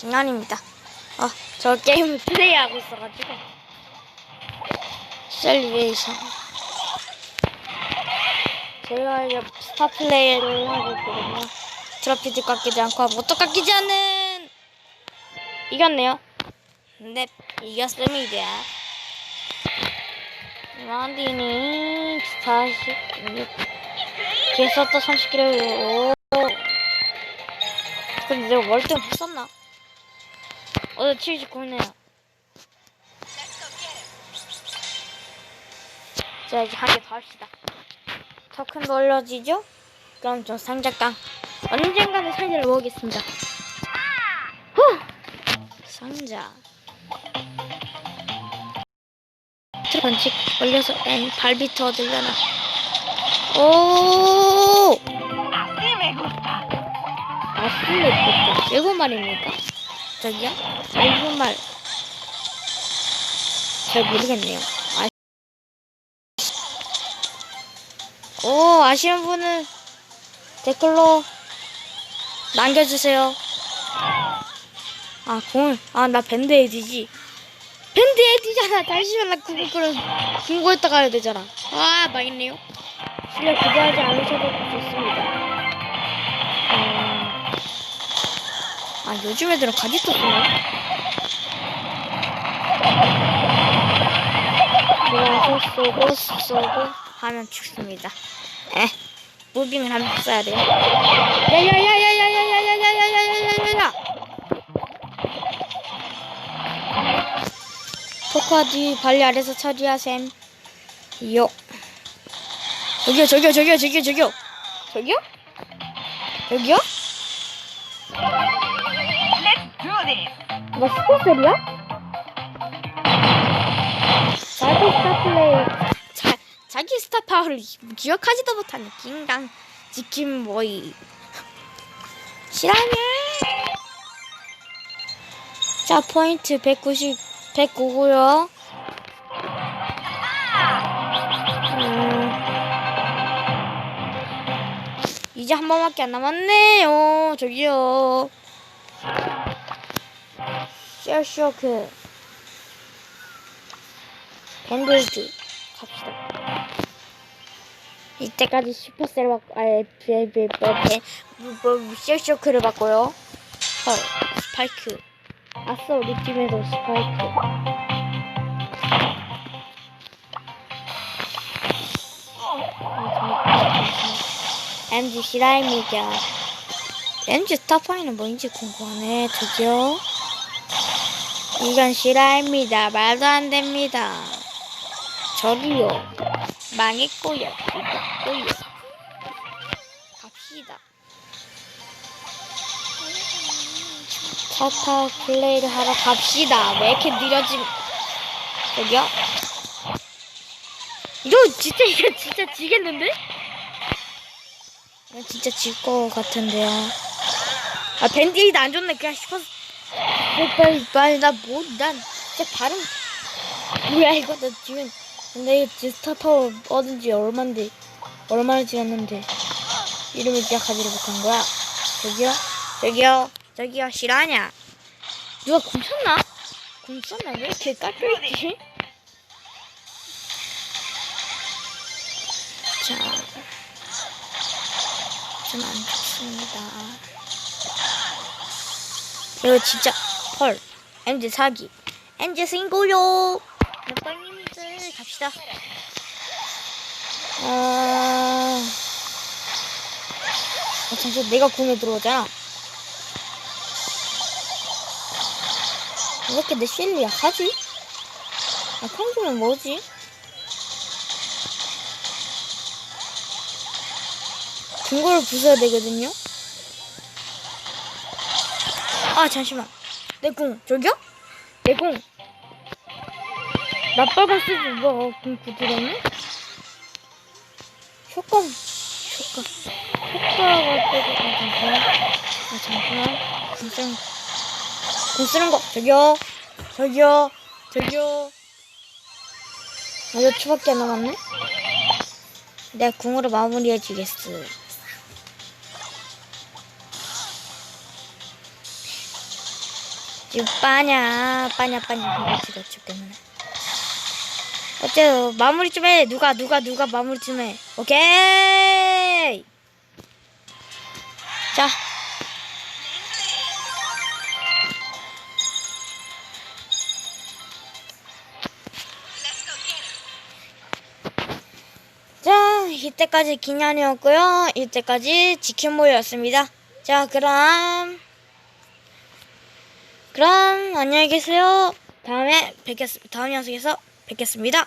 장난입니다. 어, 저 게임을 플레이하고 있어가지고. 셀리베이션. 제가 이제 스타 플레이를 하고 있거든요. 트로피도 깎이지 않고 아무것도 깎이지 않는 이겼네요. 네, 이겼습니다. 라운디니 46 뒤에서 또 30kg 오 근데 내가 월등 했었나? 어제 79네요 자 이제 한 개 더 합시다 토큰도 올려지죠? 그럼 저 상자 깡 언젠가는 상자를 모으겠습니다 후! 상자 번씩 올려서 엔 발비트 얻으려나 오 Así me gusta. 아슬레트 일본 말입니까? 저기요? 일본 말. 잘 모르겠네요. 아... 오, 아시는 분은 댓글로 남겨주세요. 아, 공을. 아, 나 밴드 에디지. 밴드 에디잖아. 다시만 나 그거, 그럼, 궁고했다 가야 되잖아. 아, 망했네요. 실력 기대하지 않으셔도 좋습니다. 음... 아 요즘 애들은 가지도 쓰네. 모아서 쏘고 쏘고 하면 죽습니다. 에 무빙을 하면 써야 돼요. 야야야야야야야야야야야야야야야. 포카디 발리 아래서 처리하셈. 요. 저기요 저기요 저기요 저기요 저기요 저기요 저기요? 뭐 스포셀이야? 자기 스타 플레이. 자, 자기 스타 파워를 기억하지도 못하는 긴강 지킴 보이. 실화냐? 자 포인트 190 109고요. 음, 이제 한 번밖에 안 남았네요. 저기요 셀쇼크 밴들즈 갑시다 이때까지 슈퍼셀 받고 베베베베 셀쇼크를 받고요 헐 스파이크 아싸 우리 팀에도 스파이크 MG 시라입니다 MG 스타파이는 뭔지 궁금하네 저기요 이건 실화입니다. 말도 안 됩니다. 저기요. 망했고요. 이겼고요. 갑시다. 차타 플레이를 하러 갑시다. 왜 이렇게 느려짐? 저기요. 이거 진짜 이거 진짜 지겠는데? 이거 진짜 질것 같은데요. 아 밴디에이드 안 좋네. 그냥 싶었어. 빨리 빨리 나뭐난 진짜 발음 뭐야 이거 나 지금 근데 이거 지금 스타 파워 얻은 지 얼만데 얼마나 지났는데 이름을 기억하지를 못한 거야 저기요 저기요 저기요 실화냐 누가 공 쳤나? 공 쳤나 왜 이렇게 깎여있지? 자, 좀 안 좋습니다. 이거 진짜 헐 MZ 사기. MZ 신고요. 몇번님들 갑시다. 아... 아 잠시만 내가 공에 들어오잖아 왜 이렇게 내 실리 약하지? 아 평소면 뭐지? 중고를 부숴야 되거든요? 아 잠시만 내공 저기요? 내공나 빨간 쓰지 뭐야 공 구두라네? 효과 효과. 효과가 빼고 아 잠시만. 아 잠시만. 공 쓰는 공 쓰는 거. 저기요. 저기요. 저기요. 아, 몇 초밖에 안 남았네? 내가 궁으로 마무리해 주겠어 지금 빠냐 빠냐 빠냐 이거 지가 죽겠네 어째요 마무리 좀 해. 누가 누가 누가 마무리 좀 해. 오케이! 자. 자, 이때까지 기년이었고요. 이때까지 지킨모였습니다. 자, 그럼 그럼 안녕히 계세요. 다음에 뵙겠 다음 영상에서 뵙겠습니다.